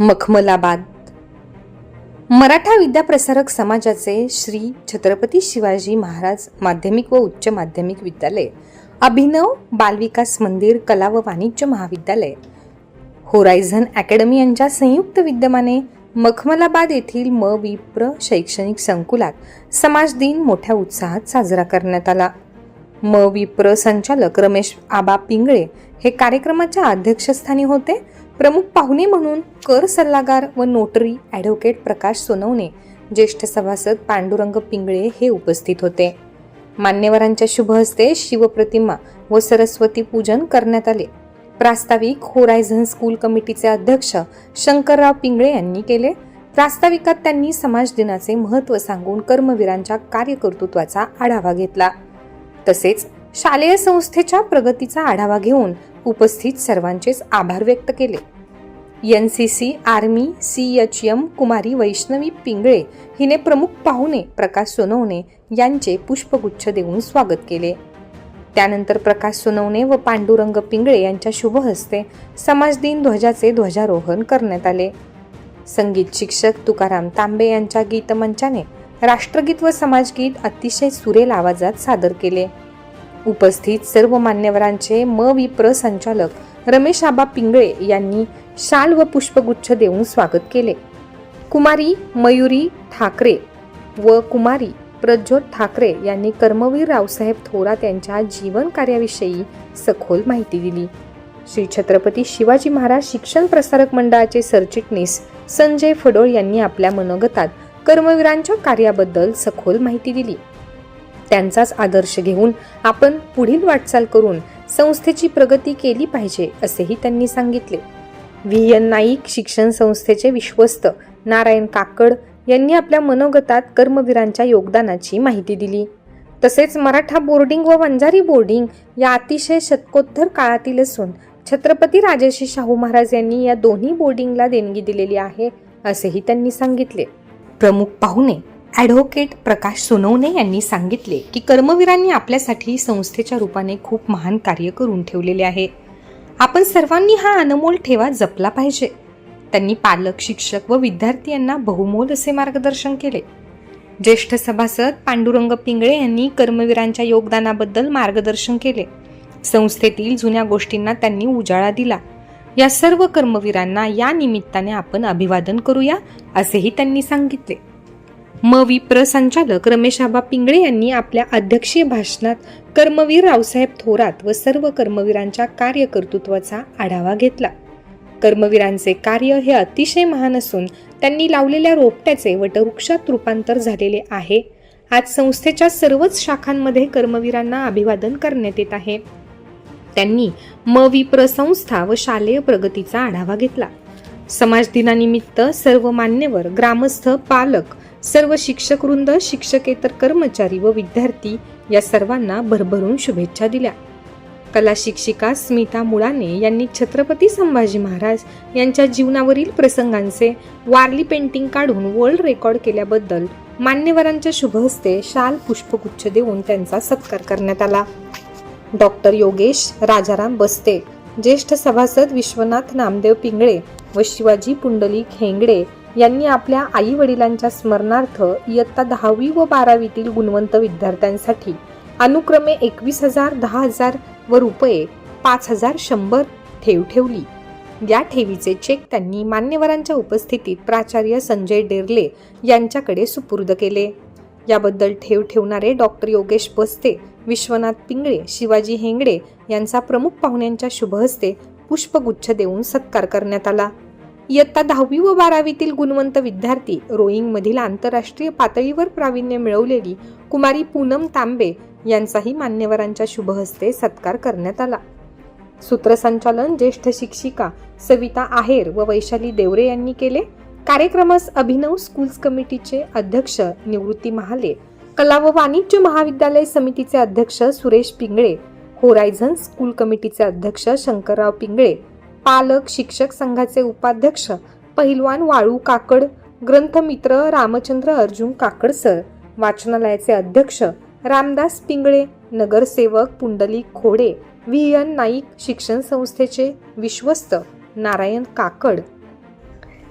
मखमलाबाद. मराठा विद्याप्रसारक समाजाचे श्री छत्रपती शिवाजी महाराज माध्यमिक व उच्च माध्यमिक विद्यालय अभिनव बालविकास मंदिर कला व वाणिज्य महाविद्यालय. होरायझन अकॅडमी यांच्या संयुक्त विद्यमाने मखमलाबाद येथील म. विप्र शैक्षणिक संकुलात समाज दिन मोठ्या उत्साहात साजरा करण्यात आला. म विप्र संचालक रमेश आबा पिंगळे हे कार्यक्रमाच्या अध्यक्षस्थानी होते. प्रमुख पाहुणे म्हणून कर सल्लागार व नोटरी ॲडव्होकेट प्रकाश सोनवणे ज्येष्ठ सभासद पांडुरंग पिंगळे हे उपस्थित होते. मान्यवरांच्या शुभ हस्ते शिवप्रतिमा व सरस्वती पूजन करण्यात आले. प्रास्ताविक होरायझन स्कूल कमिटीचे अध्यक्ष शंकरराव पिंगळे यांनी केले. प्रास्ताविकात त्यांनी समाज दिनाचे महत्त्व सांगून कर्मवीरांच्या कार्यकर्तृत्वाचा आढावा घेतला. तसेच शालेय संस्थेच्या प्रगतीचा आढावा घेऊन उपस्थित सर्वांचेच आभार व्यक्त केले. N C C army C H M कुमारी वैष्णवी पिंगळे हिने प्रमुख पाहुणे प्रकाश सोनवणे यांचे पुष्पगुच्छ देऊन स्वागत केले. त्यानंतर प्रकाश सोनवणे व पांडुरंग पिंगळे यांच्या शुभहस्ते समाज दिन ध्वजाचे ध्वजारोहण करण्यात आले. संगीत शिक्षक तुकाराम तांबे यांच्या गीतमंचाने राष्ट्रगीत व समाजगीत अतिशय सुरेल आवाजात सादर केले. उपस्थित सर्व मान्यवरांचे म विप्र संचालक रमेश आबा पिंगळे यांनी शाल व पुष्पगुच्छ देऊन स्वागत केले. कुमारी मयुरी ठाकरे व कुमारी प्रज्योत ठाकरे यांनी कर्मवीर रावसाहेब थोरात यांच्या जीवन कार्याविषयी सखोल माहिती दिली. श्री छत्रपती शिवाजी महाराज शिक्षण प्रसारक मंडळाचे सरचिटणीस संजय फडोळ यांनी आपल्या मनोगतात कर्मवीरांच्या कार्याबद्दल सखोल माहिती दिली. त्यांचाच आदर्श घेऊन आपण पुढील वाटचाल करून संस्थेची प्रगती केली पाहिजे असेही त्यांनी सांगितले. व्ही एन नाईक शिक्षण संस्थेचे विश्वस्त नारायण काकड यांनी आपल्या मनोगतात कर्मवीरांच्या योगदानाची माहिती दिली. तसेच मराठा बोर्डिंग व वंजारी बोर्डिंग या अतिशय शतकोत्तर काळातील असून छत्रपती राजर्षी शाहू महाराज यांनी या दोन्ही बोर्डिंगला देणगी दिलेली आहे असेही त्यांनी सांगितले. प्रमुख पाहुणे ॲडव्होकेट प्रकाश सोनवणे यांनी सांगितले की कर्मवीरांनी आपल्यासाठी संस्थेच्या रूपाने खूप महान कार्य करून ठेवलेले आहे. आपण सर्वांनी हा अनमोल ठेवा जपला पाहिजे. त्यांनी पालक शिक्षक व विद्यार्थी यांना बहुमोल असे मार्गदर्शन केले. ज्येष्ठ सभासद पांडुरंग पिंगळे यांनी कर्मवीरांच्या योगदानाबद्दल मार्गदर्शन केले. संस्थेतील जुन्या गोष्टींना त्यांनी उजाळा दिला. या सर्व कर्मवीरांना या निमित्ताने आपण अभिवादन करूया असेही त्यांनी सांगितले. मवी प्रसंचालक रमेश आबा पिंगळे यांनी आपल्या अध्यक्षीय भाषणात कर्मवीर रावसाहेब थोरात व सर्व कर्मवीरांच्या कार्यकर्तृत्वाचा आढावा घेतला. कर्मवीरांचे कार्य हे अतिशय महान असून त्यांनी लावलेल्या रोपट्याचे वटवृक्षात रूपांतर झालेले आहे. आज संस्थेच्या सर्वच शाखांमध्ये कर्मवीरांना अभिवादन करण्यात येत आहे. त्यांनी म विप्र संस्था व शालेय प्रगतीचा आढावा घेतला. समाज दिनानिमित्त सर्व मान्यवर ग्रामस्थ पालक सर्व शिक्षक वृंद शिक्षकेतर कर्मचारी व विद्यार्थी या सर्वांना भरभरून शुभेच्छा दिल्या. कला शिक्षिका स्मिता मुळाने यांनी छत्रपती संभाजी महाराज यांच्या जीवनावरील प्रसंगांचे वारली पेंटिंग काढून वर्ल्ड रेकॉर्ड केल्याबद्दल मान्यवरांच्या शुभहस्ते शाल पुष्पगुच्छ देऊन त्यांचा सत्कार करण्यात आला. डॉक्टर योगेश राजाराम बस्ते ज्येष्ठ सभासद विश्वनाथ नामदेव पिंगळे व शिवाजी पुंडलिक हेंगडे यांनी आपल्या आई वडिलांच्या स्मरणार्थ इयत्ता दहावी व बारावीतील गुणवंत विद्यार्थ्यांसाठी अनुक्रमे एकवीस हजार दहा हजार व रुपये पाच हजार शंभर ठेव ठेवली. या ठेवीचे चेक त्यांनी मान्यवरांच्या उपस्थितीत प्राचार्य संजय डेरले यांच्याकडे सुपूर्द केले. याबद्दल ठेव ठेवणारे डॉक्टर योगेश बस्ते विश्वनाथ पिंगळे शिवाजी हेंगडे यांचा प्रमुख पाहुण्यांच्या शुभहस्ते पुष्पगुच्छ देऊन सत्कार करण्यात आला. इयत्ता दहावी व बारावीतील गुणवंत विद्यार्थी रोईंगमधील आंतरराष्ट्रीय पातळीवर प्रावीण्य मिळवलेली कुमारी पूनम तांबे यांचाही मान्यवरांच्या शुभहस्ते सत्कार करण्यात आला. सूत्रसंचालन ज्येष्ठ शिक्षिका सविता आहेर व वैशाली देवरे यांनी केले. कार्यक्रमास अभिनव स्कूल्स कमिटीचे अध्यक्ष निवृत्ती महाले कला व वाणिज्य महाविद्यालय समितीचे अध्यक्ष सुरेश पिंगळे होरायझन स्कूल कमिटीचे अध्यक्ष शंकरराव पिंगळे पालक शिक्षक संघाचे उपाध्यक्ष पहिलवान वाळू काकड ग्रंथमित्र रामचंद्र अर्जुन काकड सर वाचनालयाचे अध्यक्ष रामदास पिंगळे नगरसेवक पुंडलिक खोडे व्ही एन नाईक शिक्षण संस्थेचे विश्वस्त नारायण काकड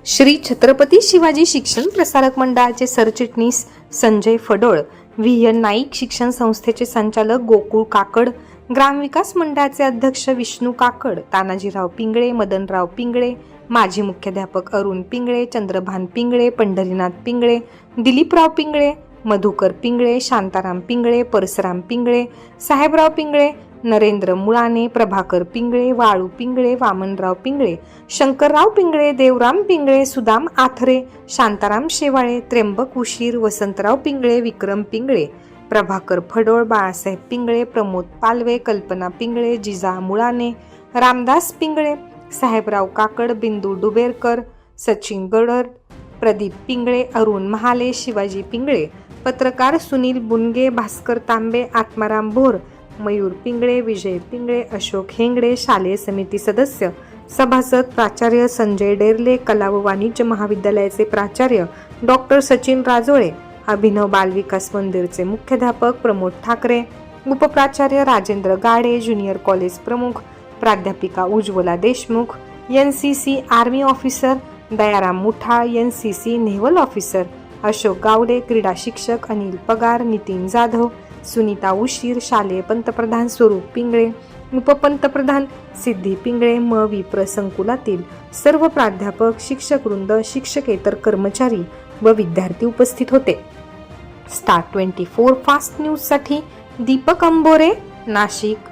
श्री छत्रपती शिवाजी शिक्षण प्रसारक मंडळाचे सरचिटणीस संजय फडोळ व्ही एन नाईक शिक्षण संस्थेचे संचालक गोकुळ काकड ग्रामविकास मंडळाचे अध्यक्ष विष्णू काकड तानाजीराव पिंगळे मदनराव पिंगळे माजी मुख्याध्यापक अरुण पिंगळे चंद्रभान पिंगळे पंढरीनाथ पिंगळे दिलीपराव पिंगळे मधुकर पिंगळे शांताराम पिंगळे परसराम पिंगळे साहेबराव पिंगळे नरेंद्र मुळाने प्रभाकर पिंगळे वाळू पिंगळे वामनराव पिंगळे शंकरराव पिंगळे देवराम पिंगळे सुदाम आथरे शांताराम शेवाळे त्र्यंबक उशीर वसंतराव पिंगळे विक्रम पिंगळे प्रभाकर फडोळ बाळासाहेब पिंगळे प्रमोद पालवे कल्पना पिंगळे जिजा मुळाने रामदास पिंगळे साहेबराव काकड बिंदू डुबेरकर सचिन गडर प्रदीप पिंगळे अरुण महाले शिवाजी पिंगळे पत्रकार सुनील बुनगे भास्कर तांबे आत्माराम भोर मयूर पिंगळे विजय पिंगळे अशोक हेंगडे शालेय समिती सदस्य सभासद प्राचार्य संजय डेरले कला व वाणिज्य महाविद्यालयाचे प्राचार्य डॉक्टर सचिन राजोळे अभिनव बालविकास मंदिरचे मुख्याध्यापक प्रमोद ठाकरे उपप्राचार्य राजेंद्र गाडे ज्युनियर कॉलेज प्रमुख प्राध्यापिका Ujjwala Deshmukh N C C army officer Dayaram Mutha N C C naval officer Ashok Gawade क्रीडा शिक्षक अनिल पगार नितीन जाधव सुनीता उशीर शालेय पंतप्रधान स्वरूप पिंगळे उपपंतप्रधान सिद्धी पिंगळे म. विप्र संकुलातील सर्व प्राध्यापक शिक्षक वृंद शिक्षकेतर कर्मचारी व विद्यार्थी उपस्थित होते. स्टार ट्वेंटी फोर फास्ट न्यूजसाठी दीपक अंबोरे नाशिक.